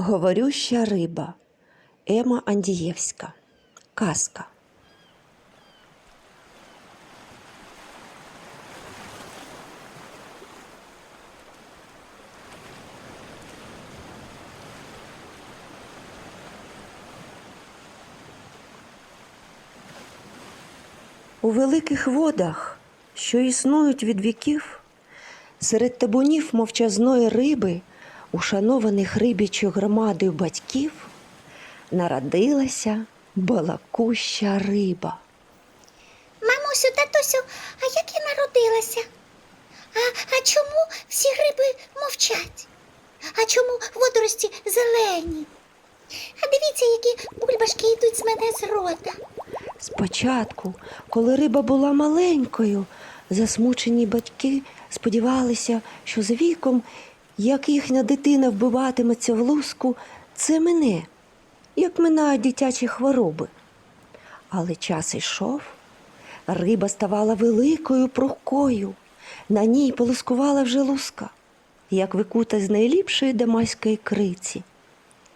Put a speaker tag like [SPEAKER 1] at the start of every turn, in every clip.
[SPEAKER 1] Говорюща риба Ема Андієвська. Казка. У великих водах, що існують від віків, серед табунів мовчазної риби, ушанованих рибічою громадою батьків, народилася балакуща риба.
[SPEAKER 2] Мамусю, татусю, а як я народилася? А, а чому всі гриби мовчать? А чому водорості зелені? А дивіться, які бульбашки йдуть з мене з рота.
[SPEAKER 1] Спочатку, коли риба була маленькою, засмучені батьки сподівалися, що за віком, як їхня дитина вбиватиметься в луску, це мине, як минають дитячі хвороби. Але час йшов, риба ставала великою прухкою, на ній полускувала вже луска, як викута з найліпшої дамаської криці.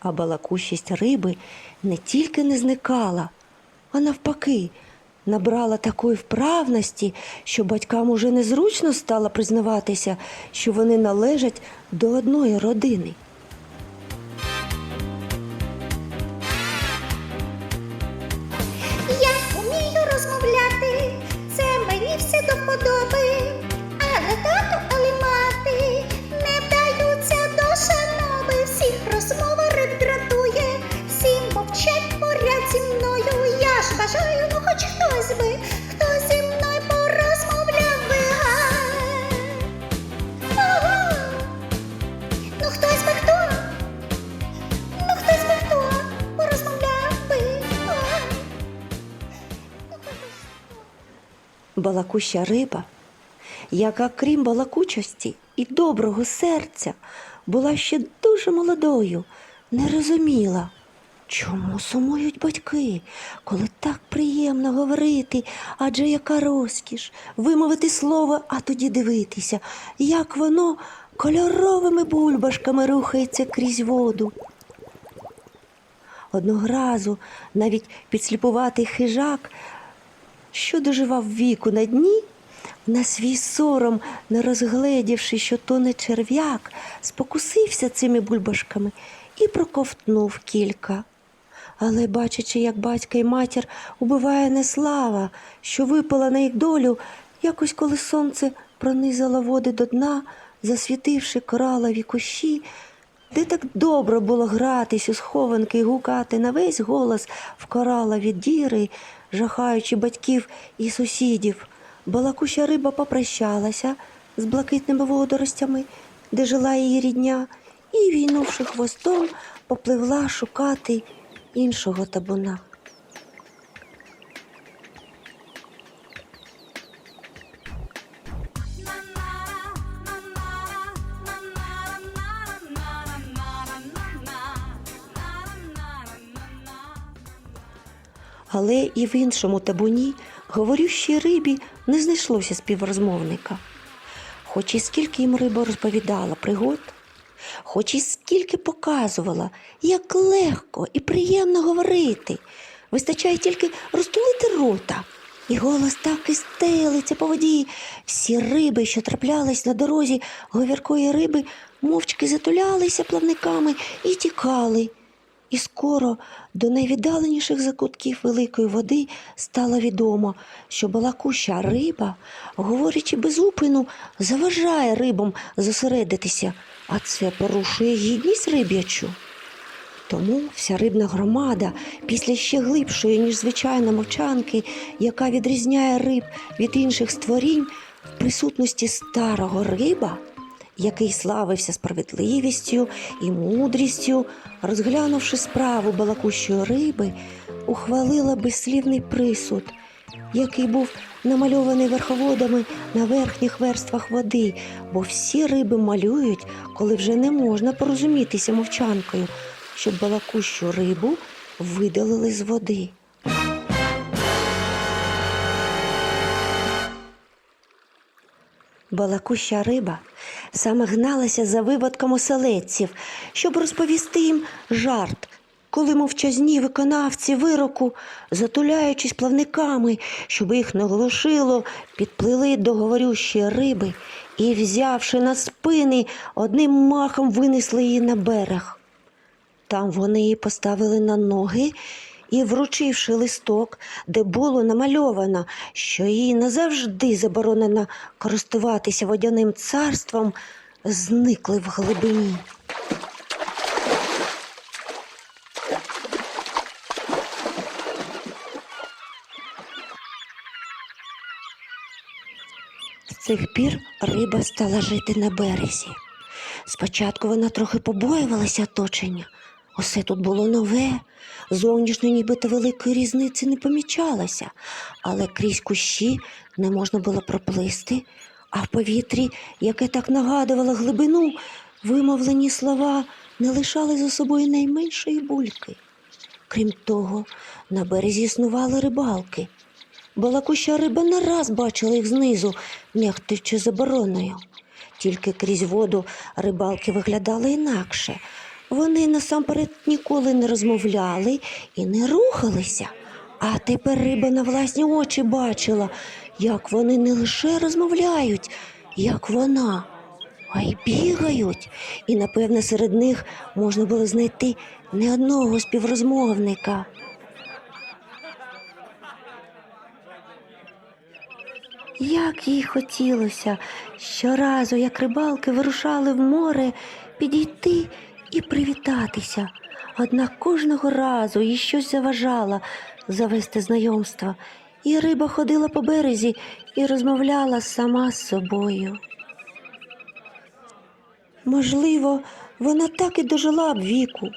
[SPEAKER 1] А балакущість риби не тільки не зникала, а навпаки, набрала такої вправності, що батькам уже незручно стало признаватися, що вони належать до одної родини. Балакуща риба, яка крім балакучості і доброго серця, була ще дуже молодою, не розуміла, чому сумують батьки, коли так приємно говорити, адже яка розкіш, вимовити слово, а тоді дивитися, як воно кольоровими бульбашками рухається крізь воду. Одного разу навіть підсліпуватий хижак що доживав віку на дні, на свій сором, не розгледівши, що то не черв'як, спокусився цими бульбашками і проковтнув кілька. Але, бачачи, як батька й матір убиває неслава, що випала на їх долю, якось коли сонце пронизало води до дна, засвітивши коралові кущі, де так добре було гратись у схованки і гукати на весь голос в коралові діри, жахаючи батьків і сусідів. Балакуща риба попрощалася з блакитними водоростями, де жила її рідня, і, війнувши хвостом, попливла шукати іншого табуна. Але і в іншому табуні говорющій рибі не знайшлося співрозмовника. Хоч і скільки їм риба розповідала пригод, хоч і скільки показувала, як легко і приємно говорити, вистачає тільки розтулити рота, і голос так і стелиться по воді. Всі риби, що траплялись на дорозі говіркої риби, мовчки затулялися плавниками і тікали. І скоро до найвіддаленіших закутків великої води стало відомо, що балакуща риба, говорячи без упину, заважає рибам зосередитися, а це порушує гідність риб'ячу. Тому вся рибна громада, після ще глибшої, ніж звичайна мовчанки, яка відрізняє риб від інших створінь, в присутності старого риба, який славився справедливістю і мудрістю, розглянувши справу балакущої риби, ухвалила безслівний присуд, який був намальований верховодами на верхніх верствах води, бо всі риби малюють, коли вже не можна порозумітися мовчанкою, щоб балакущу рибу видалили з води. Балакуща риба саме гналася за виводком оселедців, щоб розповісти їм жарт, коли мовчазні виконавці вироку, затуляючись плавниками, щоб їх не глушило, підплили до говорющої риби і, взявши на спини, одним махом винесли її на берег. Там вони її поставили на ноги і, вручивши листок, де було намальовано, що їй назавжди заборонено користуватися водяним царством, зникли в глибині. З цих пір риба стала жити на березі. Спочатку вона трохи побоювалася оточення. Усе тут було нове, зовнішньо нібито великої різниці не помічалося, але крізь кущі не можна було проплисти, а в повітрі, яке так нагадувало глибину, вимовлені слова не лишали за собою найменшої бульки. Крім того, на березі існували рибалки. Балакуща риба не раз бачила їх знизу, нехтуючи забороною. Тільки крізь воду рибалки виглядали інакше. Вони насамперед ніколи не розмовляли і не рухалися. А тепер риба на власні очі бачила, як вони не лише розмовляють, як вона, а й бігають. І, напевне, серед них можна було знайти не одного співрозмовника. Як їй хотілося щоразу, як рибалки вирушали в море, підійти і привітатися. Однак кожного разу їй щось заважало завести знайомство, і риба ходила по березі і розмовляла сама з собою. Можливо, вона так і дожила б віку,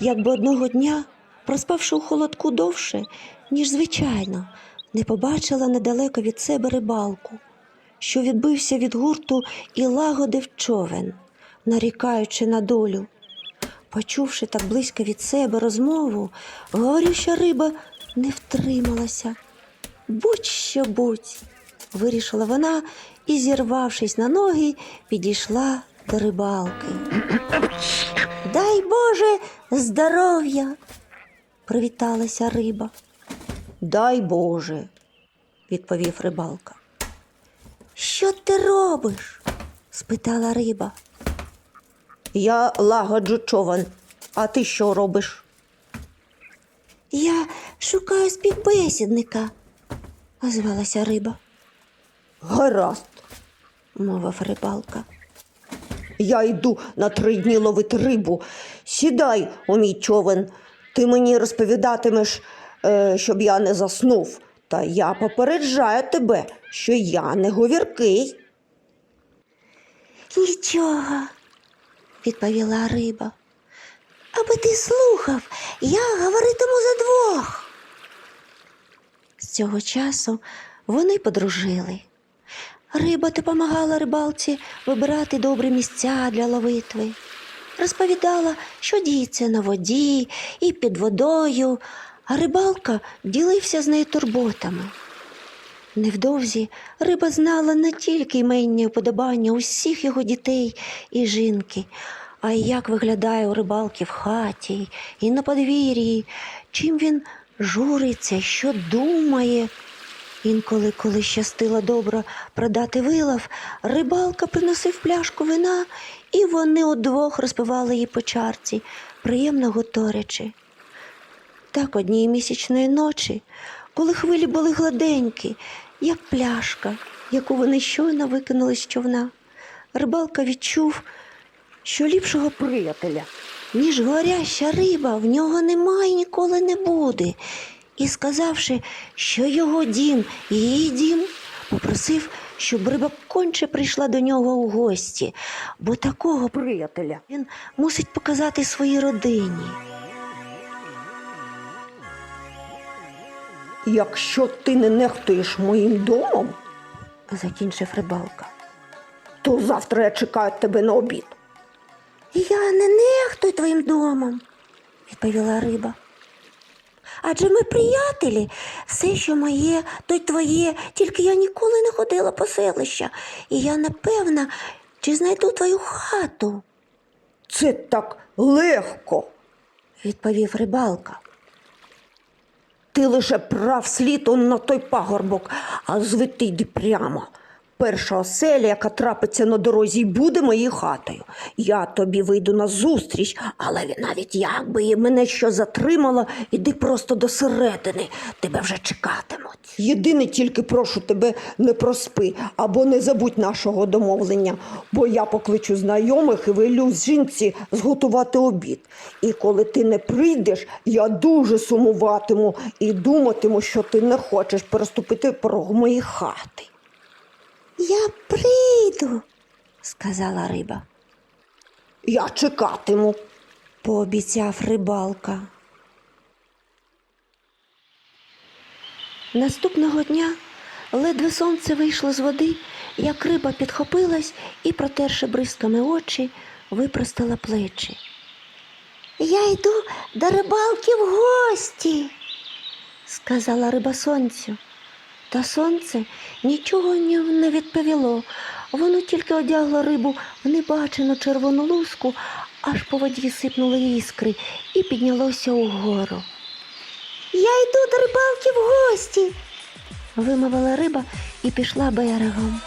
[SPEAKER 1] якби одного дня, проспавши у холодку довше, ніж звичайно, не побачила недалеко від себе рибалку, що відбився від гурту і лагодив човен, нарікаючи на долю. Почувши так близько від себе розмову, говорюща риба не втрималася. Будь-що будь, вирішила вона і, зірвавшись на ноги, підійшла до рибалки. Дай Боже здоров'я, привіталася риба. Дай Боже, відповів рибалка. Що ти робиш? спитала риба. Я лагоджу човен, а ти що робиш? Я шукаю співбесідника, озвалася риба. Гаразд, мовив рибалка. Я йду на три дні ловити рибу. Сідай у мій човен. Ти мені розповідатимеш, е, щоб я не заснув. Та я попереджаю тебе, що я не говіркий. Нічого, відповіла риба. Аби ти слухав, я говоритиму за двох. З цього часу вони подружили. Риба допомагала рибалці вибирати добрі місця для ловитви. Розповідала, що діється на воді і під водою, а рибалка ділився з нею турботами. Невдовзі риба знала не тільки іменні уподобання усіх його дітей і жінки, а й як виглядає у рибалки в хаті і на подвір'ї, чим він журиться, що думає. Інколи, коли щастило добре продати вилов, рибалка приносив пляшку вина, і вони удвох розпивали її по чарці, приємно готорячи. Так однієї місячної ночі, коли хвилі були гладенькі, як пляшка, яку вони щойно викинули з човна, рибалка відчув, що ліпшого приятеля, ніж горяща риба, в нього немає і ніколи не буде. І сказавши, що його дім її дім, попросив, щоб риба конче прийшла до нього у гості, бо такого приятеля він мусить показати своїй родині.
[SPEAKER 3] Якщо ти не нехтуєш моїм домом,
[SPEAKER 1] закінчив рибалка.
[SPEAKER 3] то завтра я чекаю тебе на обід.
[SPEAKER 1] Я не нехтую твоїм домом, відповіла риба. Адже ми приятелі, все, що моє, то й твоє, тільки я ніколи не ходила по селища, і я не певна, чи знайду твою хату,
[SPEAKER 3] Це так легко.
[SPEAKER 1] відповів рибалка.
[SPEAKER 3] Ти лише прав слід он на той пагорбок, а звідти йди прямо. Перша оселя, яка трапиться на дорозі, буде моєю хатою. Я тобі вийду на зустріч, але навіть якби мене що затримало, іди просто до середини, тебе вже чекатимуть. Єдине тільки прошу тебе не проспи або не забудь нашого домовлення, бо я покличу знайомих і велю жінці зготувати обід. І коли ти не прийдеш, я дуже сумуватиму і думатиму, що ти не хочеш переступити порог моєї хати.
[SPEAKER 1] Я прийду, сказала риба,
[SPEAKER 3] Я чекатиму.
[SPEAKER 1] пообіцяв рибалка. Наступного дня ледве сонце вийшло з води, як риба підхопилась і, протерши бризками очі, випростала плечі. Я йду до рибалки в гості, сказала риба сонцю. Та сонце нічого не відповіло. Воно тільки одягло рибу в небачену червону луску, аж по воді сипнули іскри і піднялося угору. Я йду до рибалки в гості, вимовила риба і пішла берегом.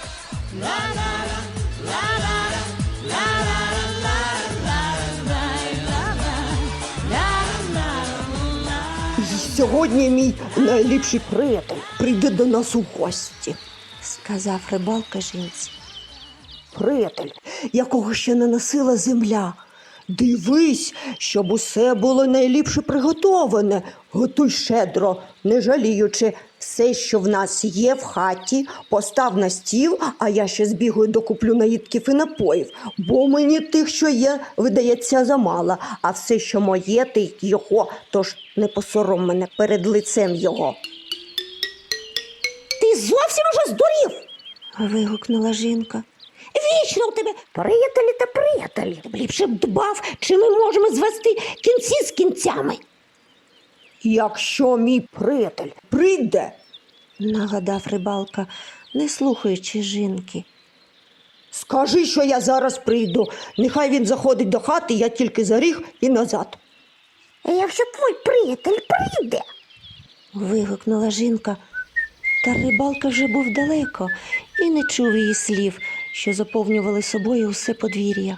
[SPEAKER 3] Сьогодні мій найліпший приятель прийде до нас у гості.
[SPEAKER 1] сказав рибалка жінці.
[SPEAKER 3] Приятель, якого ще не носила земля. Дивись, щоб усе було найліпше приготоване. Готуй щедро, не жаліючи. Все, що в нас є в хаті, постав на стіл, а я ще збігаю докуплю наїдків і напоїв, бо мені тих, що є, видається замало, а все, що моє, ти його, тож не посором мене перед лицем його. Ти зовсім уже здурів?
[SPEAKER 1] вигукнула жінка.
[SPEAKER 3] Вічно у тебе приятелі та приятелі. Ліпше б дбав, чи ми можемо звести кінці з кінцями. Якщо мій приятель прийде,
[SPEAKER 1] нагадав рибалка, не слухаючи жінки.
[SPEAKER 3] скажи, що я зараз прийду. Нехай він заходить до хати, я тільки за ріг і назад. А якщо твій приятель прийде,
[SPEAKER 1] вигукнула жінка. Та рибалка вже був далеко і не чув її слів, що заповнювали собою усе подвір'я.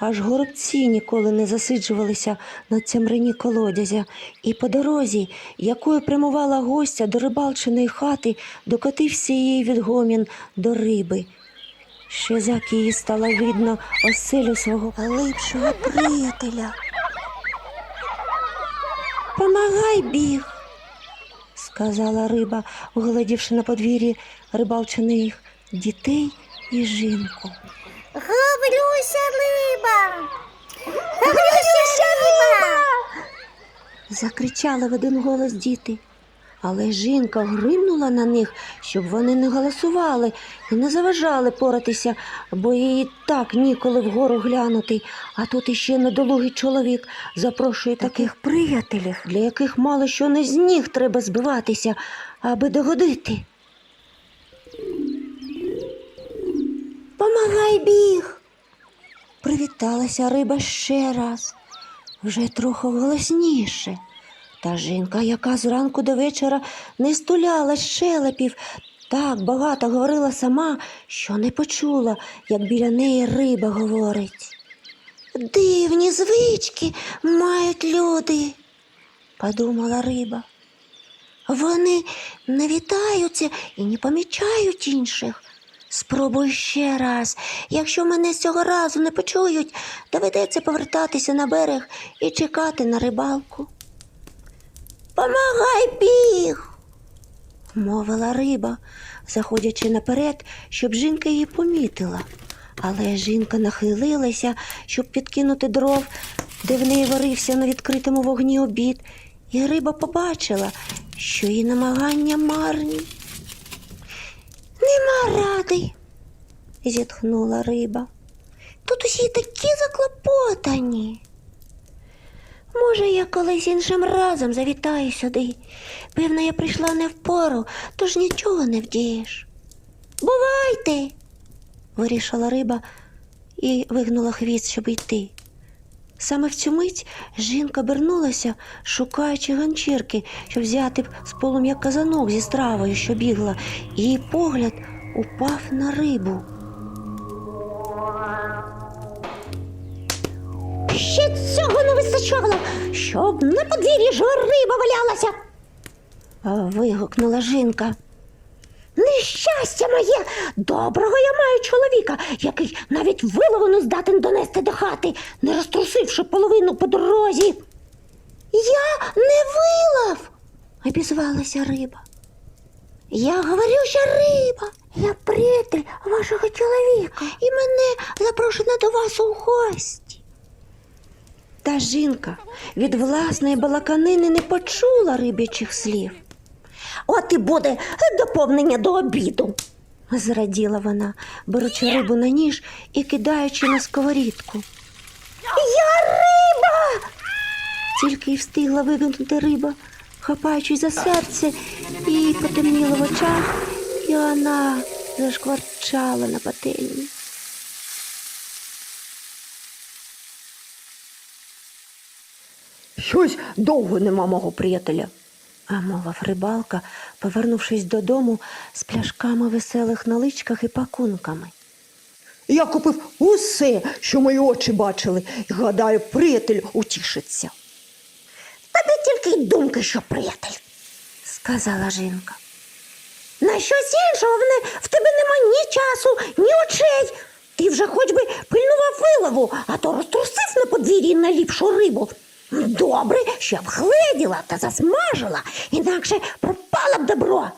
[SPEAKER 1] Аж горобці ніколи не засиджувалися на цямрині колодязя, і по дорозі, якою прямувала гостя до рибалчиної хати, докотився її відгомін до риби. Ще зак її стало видно оселю свого липшого приятеля. Помагай біг, сказала риба, угледівши на подвір'ї рибалчиних дітей і жінку.
[SPEAKER 2] Гаврюся риба! Гаврюся риба!
[SPEAKER 1] Закричали в один голос діти. Але жінка гримнула на них, щоб вони не голосували і не заважали поратися, бо їй так ніколи вгору глянути. А тут іще недолугий чоловік запрошує таких приятелів, для яких мало що не з ніг треба збиватися, аби догодити. Біг. Привіталася риба ще раз, вже трохи голосніше. Та жінка, яка зранку до вечора не стуляла щелепів, так багато говорила сама, що не почула, як біля неї риба говорить. Дивні звички мають люди, подумала риба. Вони не вітаються і не помічають інших. Спробуй ще раз. Якщо мене з цього разу не почують, доведеться повертатися на берег і чекати на рибалку. Помагай біг, мовила риба, заходячи наперед, щоб жінка її помітила. Але жінка нахилилася, щоб підкинути дров, де в неї варився на відкритому вогні обід, і риба побачила, що її намагання марні. Нема ради, зітхнула риба. Тут усі такі заклопотані. Може, я колись іншим разом завітаю сюди. Певно, я прийшла не в пору, тож нічого не вдієш. Бувайте, вирішила риба і вигнула хвіст, щоб йти. Саме в цю мить жінка обернулася, шукаючи ганчірки, щоб взяти з полум'я казанок зі стравою, що бігла, і її погляд упав на рибу.
[SPEAKER 2] Ще цього не вистачало, щоб на подвір'ї жива риба валялася.
[SPEAKER 1] Вигукнула жінка.
[SPEAKER 2] Нещастя моє! Доброго я маю чоловіка, який навіть вилову не здатен донести до хати, не розтрусивши половину по дорозі.
[SPEAKER 1] Я не вилав, обізвалася риба. Я говорюща риба, я приятель вашого чоловіка, і мене запрошено до вас у гості. Та жінка від власної балаканини не почула рибячих слів.
[SPEAKER 2] От і буде доповнення до обіду.
[SPEAKER 1] Зраділа вона, беручи рибу на ніж і кидаючи на сковорідку.
[SPEAKER 2] Я риба!
[SPEAKER 1] Тільки й встигла вигнути риба, хапаючись за серце, і потемніло в очах, і вона зашкварчала на пательні.
[SPEAKER 3] Щось довго нема мого приятеля.
[SPEAKER 1] А мовив рибалка, повернувшись додому з пляшками веселих наличках і пакунками.
[SPEAKER 3] Я купив усе, що мої очі бачили, і гадаю, приятель утішиться.
[SPEAKER 2] Тебе тільки й думки, що приятель.
[SPEAKER 1] Сказала жінка.
[SPEAKER 2] На щось іншого в тебе нема ні часу, ні очей. Ти вже хоч би пильнував вилову, а то розтрусив на подвір'ї найліпшу рибу. Добре, що вгледіла та засмажила, інакше пропала б добро.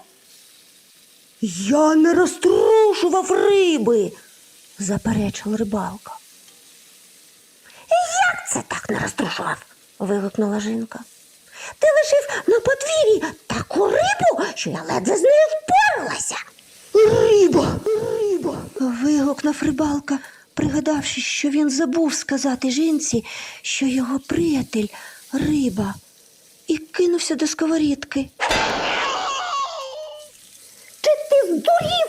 [SPEAKER 3] Я не розтрушував риби.
[SPEAKER 1] Заперечила рибалка.
[SPEAKER 2] Як це так не розтрушував?
[SPEAKER 1] Вигукнула жінка.
[SPEAKER 2] Ти лишив на подвір'ї таку рибу, що я ледве з нею впоралася.
[SPEAKER 3] Риба, риба.
[SPEAKER 1] Вигукнув рибалка, пригадавши, що він забув сказати жінці, що його приятель риба, і кинувся до сковорідки.
[SPEAKER 2] Чи ти здурів?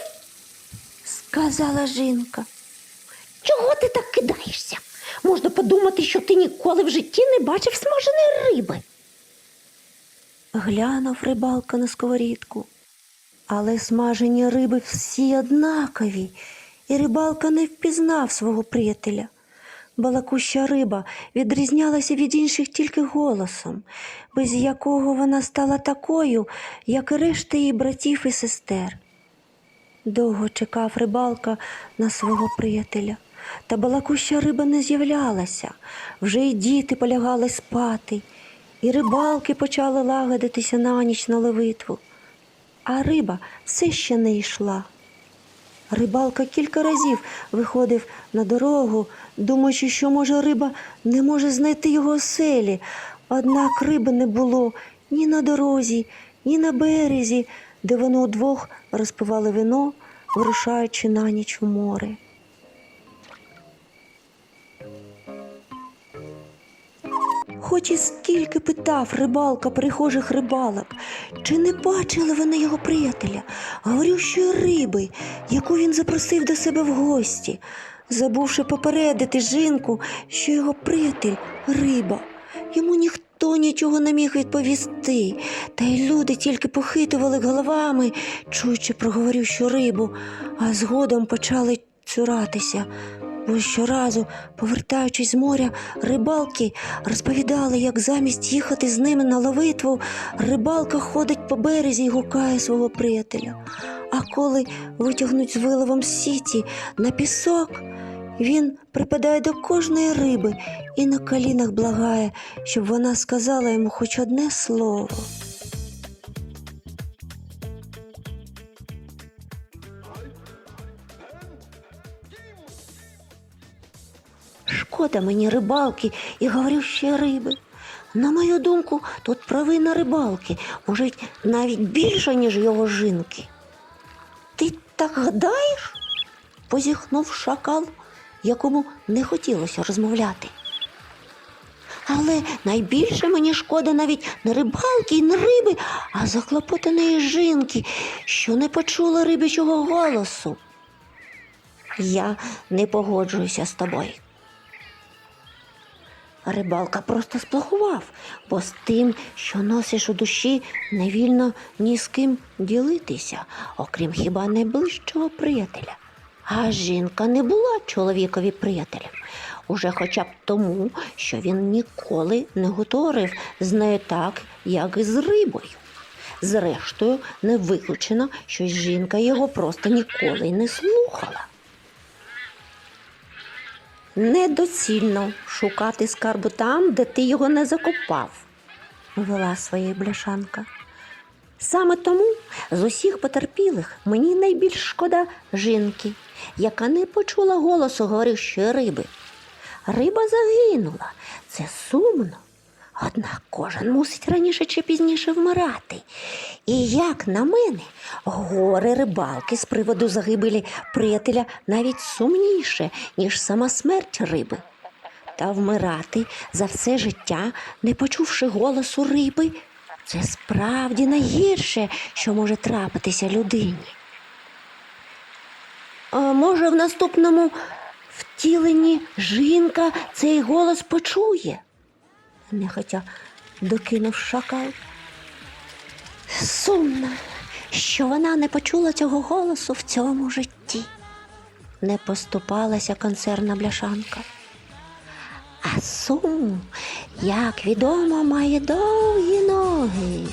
[SPEAKER 1] Сказала жінка.
[SPEAKER 2] Чого ти так кидаєшся? Можна подумати, що ти ніколи в житті не бачив смаженої риби.
[SPEAKER 1] Глянув рибалка на сковорідку. Але смажені риби всі однакові, і рибалка не впізнав свого приятеля. Балакуща риба відрізнялася від інших тільки голосом, без якого вона стала такою, як і решта її братів і сестер. Довго чекав рибалка на свого приятеля, та балакуща риба не з'являлася, вже й діти полягали спати, і рибалки почали лагодитися на ніч на ловитву. А риба все ще не йшла. Рибалка кілька разів виходив на дорогу, думаючи, що, може, риба не може знайти його оселі. Однак риби не було ні на дорозі, ні на березі, де вони удвох розпивали вино, вирушаючи на ніч у море. Хоч і скільки питав рибалка прихожих рибалок, чи не бачили вони його приятеля, горющої риби, яку він запросив до себе в гості, забувши попередити жінку, що його приятель риба. Йому ніхто нічого не міг відповісти, та й люди тільки похитували головами, чуючи про говорющу рибу, а згодом почали цуратися. Бо щоразу, повертаючись з моря, рибалки розповідали, як замість їхати з ними на ловитву, рибалка ходить по березі і гукає свого приятеля. А коли витягнуть з виловом сіті на пісок, він припадає до кожної риби і на колінах благає, щоб вона сказала йому хоч одне слово. Шкода мені рибалки і говорющої риби. На мою думку, тут провина рибалки, може, навіть більша, ніж його жінки. Ти так гадаєш? позіхнув шакал, якому не хотілося розмовляти. Але найбільше мені шкода навіть не рибалки і не риби, а заклопотаної жінки, що не почула рибячого голосу. Я не погоджуюся з тобою. Рибалка просто сплохував, бо з тим, що носиш у душі, не вільно ні з ким ділитися, окрім хіба найближчого приятеля. А жінка не була чоловікові приятелем, уже хоча б тому, що він ніколи не говорив з нею так, як і з рибою. Зрештою, не виключено, що жінка його просто ніколи не слухала. Недоцільно шукати скарбу там, де ти його не закопав, вела своя бляшанка. Саме тому з усіх потерпілих мені найбільш шкода жінки, яка не почула голосу говорющої риби. Риба загинула, це сумно. Однак кожен мусить раніше чи пізніше вмирати. І як на мене, горе рибалки з приводу загибелі приятеля навіть сумніше, ніж сама смерть риби. Та вмирати за все життя, не почувши голосу риби, це справді найгірше, що може трапитися людині. А може, в наступному втіленні жінка цей голос почує? Нехотя докинув шакал. Сумно, що вона не почула цього голосу в цьому житті. Не поступалася концерна бляшанка. А сум, як відомо, має довгі ноги.